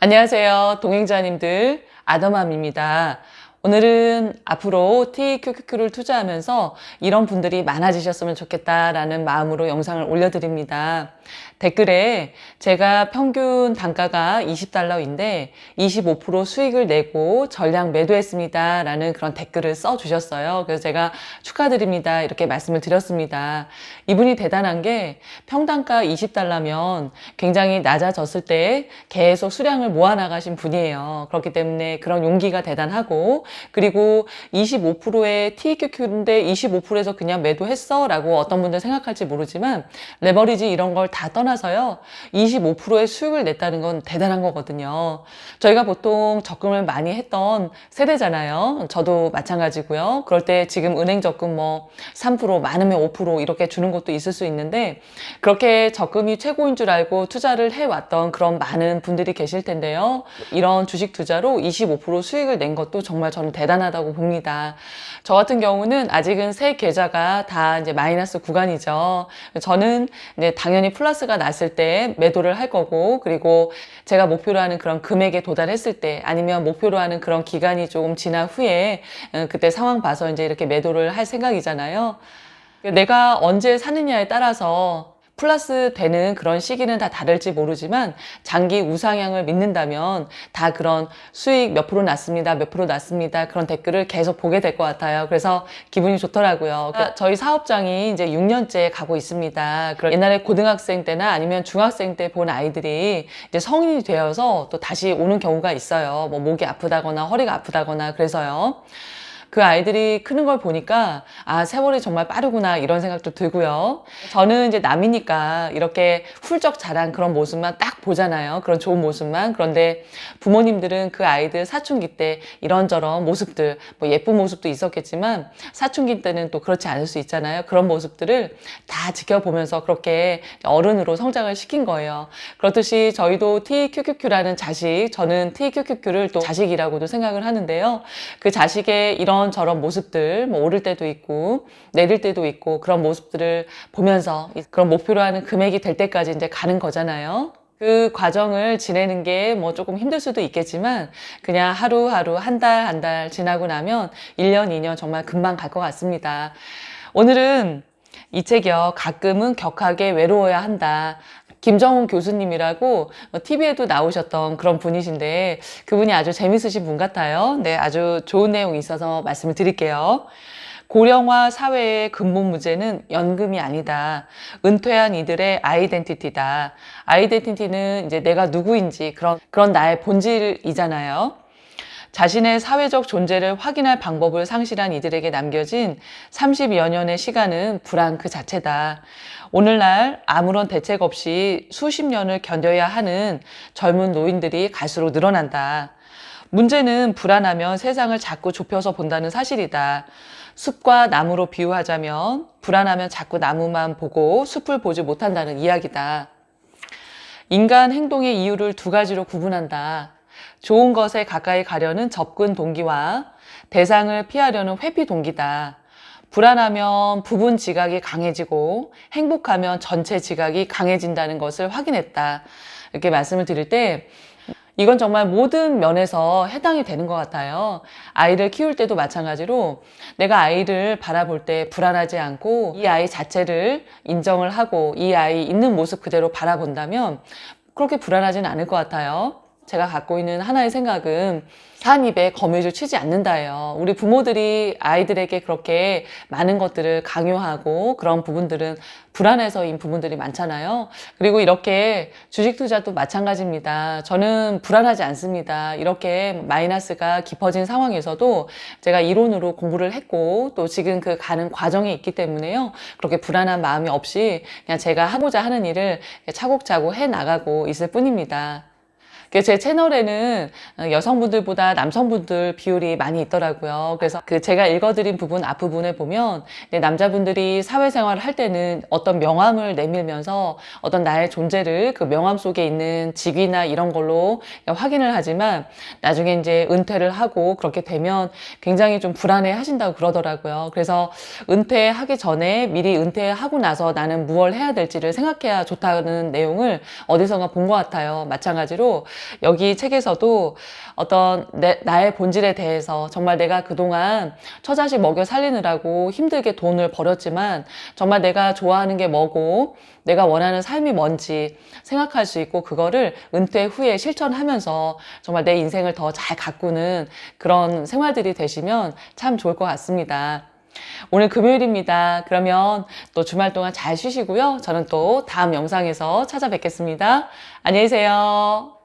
안녕하세요. 동행자님들 아더맘입니다. 오늘은 앞으로 TQQQ를 투자하면서 이런 분들이 많아지셨으면 좋겠다라는 마음으로 영상을 올려드립니다. 댓글에 제가 평균 단가가 20달러인데 25% 수익을 내고 전량 매도했습니다. 라는 그런 댓글을 써주셨어요. 그래서 제가 축하드립니다. 이렇게 말씀을 드렸습니다. 이분이 대단한 게 평단가 20달러면 굉장히 낮아졌을 때 계속 수량을 모아나가신 분이에요. 그렇기 때문에 그런 용기가 대단하고 그리고 25%의 TQQ인데 25%에서 그냥 매도했어? 라고 어떤 분들 생각할지 모르지만 레버리지 이런 걸 다 떠나서요 25%의 수익을 냈다는 건 대단한 거거든요. 저희가 보통 적금을 많이 했던 세대잖아요. 저도 마찬가지고요. 그럴 때 지금 은행 적금 뭐 3% 많으면 5% 이렇게 주는 것도 있을 수 있는데 그렇게 적금이 최고인 줄 알고 투자를 해왔던 그런 많은 분들이 계실 텐데요. 이런 주식 투자로 25% 수익을 낸 것도 정말 저는 대단하다고 봅니다. 저 같은 경우는 아직은 새 계좌가 다 이제 마이너스 구간이죠. 저는 이제 당연히 플러스가 났을 때 매도를 할 거고, 그리고 제가 목표로 하는 그런 금액에 도달했을 때, 아니면 목표로 하는 그런 기간이 조금 지난 후에, 어, 그때 상황 봐서 이제 이렇게 매도를 할 생각이잖아요. 내가 언제 사느냐에 따라서 플러스 되는 그런 시기는 다 다를지 모르지만 장기 우상향을 믿는다면 다 그런 수익 몇 프로 났습니다, 몇 프로 났습니다 그런 댓글을 계속 보게 될 것 같아요. 그래서 기분이 좋더라고요. 그러니까 저희 사업장이 이제 6년째 가고 있습니다. 옛날에 고등학생 때나 아니면 중학생 때 본 아이들이 이제 성인이 되어서 또 다시 오는 경우가 있어요. 뭐 목이 아프다거나 허리가 아프다거나 그래서요. 그 아이들이 크는 걸 보니까 아 세월이 정말 빠르구나 이런 생각도 들고요. 저는 이제 남이니까 이렇게 훌쩍 자란 그런 모습만 딱 보잖아요. 그런 좋은 모습만. 그런데 부모님들은 그 아이들 사춘기 때 이런저런 모습들 뭐 예쁜 모습도 있었겠지만 사춘기 때는 또 그렇지 않을 수 있잖아요. 그런 모습들을 다 지켜보면서 그렇게 어른으로 성장을 시킨 거예요. 그렇듯이 저희도 TQQQ라는 자식, 저는 TQQQ를 또 자식이라고도 생각을 하는데요. 그 자식의 이런 저런 모습들, 뭐 오를 때도 있고, 내릴 때도 있고, 그런 모습들을 보면서 그런 목표로 하는 금액이 될 때까지 이제 가는 거잖아요. 그 과정을 지내는 게 뭐 조금 힘들 수도 있겠지만, 그냥 하루하루, 한 달, 한달 지나고 나면 1년, 2년 정말 금방 갈 것 같습니다. 오늘은 이 책이요. 가끔은 격하게 외로워야 한다. 김정훈 교수님이라고 TV에도 나오셨던 그런 분이신데 그분이 아주 재밌으신 분 같아요. 네, 아주 좋은 내용이 있어서 말씀을 드릴게요. 고령화 사회의 근본 문제는 연금이 아니다. 은퇴한 이들의 아이덴티티다. 아이덴티티는 이제 내가 누구인지 그런, 그런 나의 본질이잖아요. 자신의 사회적 존재를 확인할 방법을 상실한 이들에게 남겨진 30여 년의 시간은 불안 그 자체다. 오늘날 아무런 대책 없이 수십 년을 견뎌야 하는 젊은 노인들이 갈수록 늘어난다. 문제는 불안하면 세상을 자꾸 좁혀서 본다는 사실이다. 숲과 나무로 비유하자면 불안하면 자꾸 나무만 보고 숲을 보지 못한다는 이야기다. 인간 행동의 이유를 두 가지로 구분한다. 좋은 것에 가까이 가려는 접근 동기와 대상을 피하려는 회피 동기다. 불안하면 부분 지각이 강해지고 행복하면 전체 지각이 강해진다는 것을 확인했다. 이렇게 말씀을 드릴 때 이건 정말 모든 면에서 해당이 되는 것 같아요. 아이를 키울 때도 마찬가지로 내가 아이를 바라볼 때 불안하지 않고 이 아이 자체를 인정을 하고 이 아이 있는 모습 그대로 바라본다면 그렇게 불안하지는 않을 것 같아요. 제가 갖고 있는 하나의 생각은 산 입에 거미줄 치지 않는다예요. 우리 부모들이 아이들에게 그렇게 많은 것들을 강요하고 그런 부분들은 불안해서인 부분들이 많잖아요. 그리고 이렇게 주식 투자도 마찬가지입니다. 저는 불안하지 않습니다. 이렇게 마이너스가 깊어진 상황에서도 제가 이론으로 공부를 했고 또 지금 그 가는 과정에 있기 때문에요. 그렇게 불안한 마음이 없이 그냥 제가 하고자 하는 일을 차곡차곡 해 나가고 있을 뿐입니다. 제 채널에는 여성분들보다 남성분들 비율이 많이 있더라고요. 그래서 그 제가 읽어드린 부분 앞부분에 보면 남자분들이 사회생활을 할 때는 어떤 명함을 내밀면서 어떤 나의 존재를 그 명함 속에 있는 직위나 이런 걸로 확인을 하지만 나중에 이제 은퇴를 하고 그렇게 되면 굉장히 좀 불안해 하신다고 그러더라고요. 그래서 은퇴하기 전에 미리 은퇴하고 나서 나는 무엇을 해야 될지를 생각해야 좋다는 내용을 어디선가 본 것 같아요. 마찬가지로 여기 책에서도 어떤 내, 나의 본질에 대해서 정말 내가 그동안 처자식 먹여 살리느라고 힘들게 돈을 벌였지만 정말 내가 좋아하는 게 뭐고 내가 원하는 삶이 뭔지 생각할 수 있고 그거를 은퇴 후에 실천하면서 정말 내 인생을 더 잘 가꾸는 그런 생활들이 되시면 참 좋을 것 같습니다. 오늘 금요일입니다. 그러면 또 주말 동안 잘 쉬시고요. 저는 또 다음 영상에서 찾아뵙겠습니다. 안녕히 계세요.